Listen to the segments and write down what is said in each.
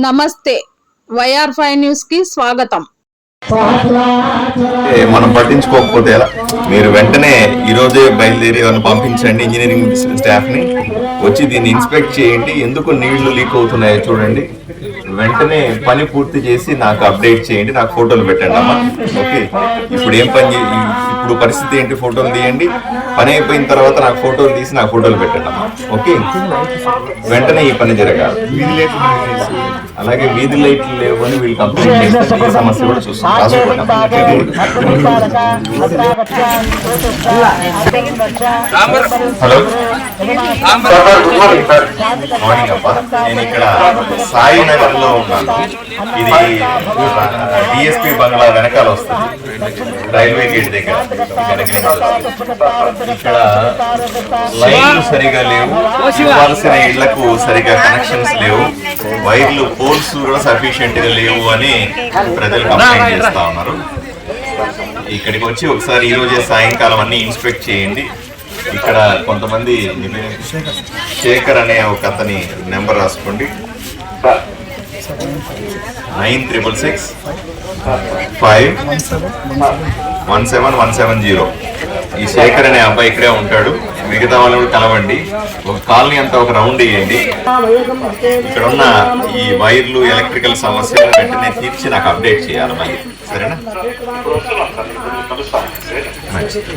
నమస్తే. YR five న్యూస్కి స్వాగతం. ఏ, మనం పట్టించుకోకపోతే ఎలా? మీరు వెంటనే ఈ రోజే బయలుదేరి వాళ్ళని పంపించండి ఇంజనీరింగ్ స్టాఫ్ని వచ్చి దీన్ని ఇన్స్పెక్ట్ చేయండి. ఎందుకు నీళ్ళు లీక్ అవుతున్నాయో చూడండి. వెంటనే పని పూర్తి చేసి నాకు అప్డేట్ చేయండి. నాకు ఫోటోలు పెట్టండి అమ్మా. ఓకే? ఇప్పుడు ఏం పని ఇప్పుడు పరిస్థితి ఏంటి? ఫోటోలు తీయండి. పని అయిపోయిన తర్వాత నాకు ఫోటోలు తీసి నాకు ఫోటోలు పెట్టండి ఓకే? వెంటనే ఈ పని జరగాలి. అలాగే వీధి లైట్లు లేవు అని వీళ్ళు కంప్లైంట్ చేస్తే ఈ సమస్య కూడా చూస్తాం. Hello? Sir good morning sir. Morning అప్ప నేను ఇక్కడ సాయి నగర్లో ఉన్నాను. ఇది డిఎస్పి బంగ్లా వెనకాల వస్తుంది. రైల్వే గేట్ దగ్గర. ఇక్కడ లైన్లు సరిగా లేవు. ఇవ్వాల్సిన ఇళ్ళకు సరిగా కనెక్షన్స్ లేవు. వైర్లు పోల్స్ కూడా సఫిషియెంట్గా లేవు అని ప్రజలు కంప్లైంట్ చేస్తా ఉన్నారు. ఇక్కడికి వచ్చి ఒకసారి ఈ రోజే సాయంకాలం అన్ని ఇన్స్పెక్ట్ చేయండి. ఇక్కడ కొంతమంది? శేఖర్ అనే ఒక అతని నెంబర్ రాసుకోండి. Nine triple six five one seven one seven zero. ఈ శేఖర్ అనే అబ్బాయి ఇక్కడే ఉంటాడు. మిగతా వాళ్ళు కూడా కలవండి. ఒక కాలనీ అంతా ఒక రౌండ్ వేయండి. ఇక్కడ ఉన్న ఈ వైర్లు ఎలక్ట్రికల్ సమస్యలు వెంటనే తీర్చి నాకు అప్డేట్ చేయాలి మళ్ళీ. సరేనా? మంచిది.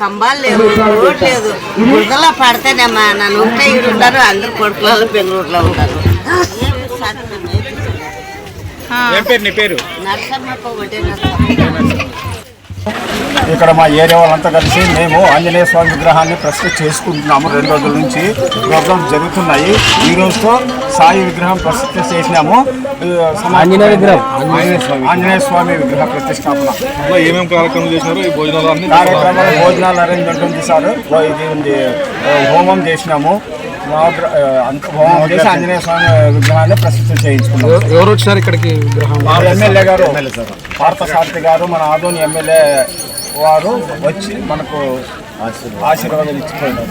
కంబాలు లేవు. రోడ్ లేదు బురదలో పడితేనేమ్మా నన్ను ఉంటే ఇక్కడ ఉంటారు అందరు కొడుకులలో బెంగళూరులో ఉంటారు. ఏం పేరు నీ పేరు? నరసమ్మకు ఒకటే నరసమ్మ. ఇక్కడ మా ఏరియా వాళ్ళంతా కలిసి మేము ఆంజనేయ స్వామి విగ్రహాన్ని ప్రతిష్ఠ చేసుకుంటున్నాము. రెండు రోజుల నుంచి ప్రోగ్రామ్స్ జరుగుతున్నాయి. ఈ రోజుతో సాయి విగ్రహం ప్రతిష్ఠ చేసినాము. ఆంజనేయ విగ్రహం. ఆంజనేయ స్వామి విగ్రహ. ప్రతిష్టాపన. ఏమేమి కార్యక్రమాలు చేసినారో ఈ భోజనాలు కార్యక్రమాలు భోజనాలు అరేంజ్మెంట్ ఉంది సార్. ఇది ఉంది హోమం చేసినాము. ఆంజనేయ స్వామి విగ్రహాన్ని ప్రతిష్ఠ చేయించుకున్నాము ఎవరు వచ్చారు ఇక్కడికి విగ్రహం? ఎమ్మెల్యే గారు భారత సారథి గారు మన ఆదోని ఎమ్మెల్యే వారు వచ్చి మనకు ఆశీర్వాదాలు ఇచ్చిపోయినారు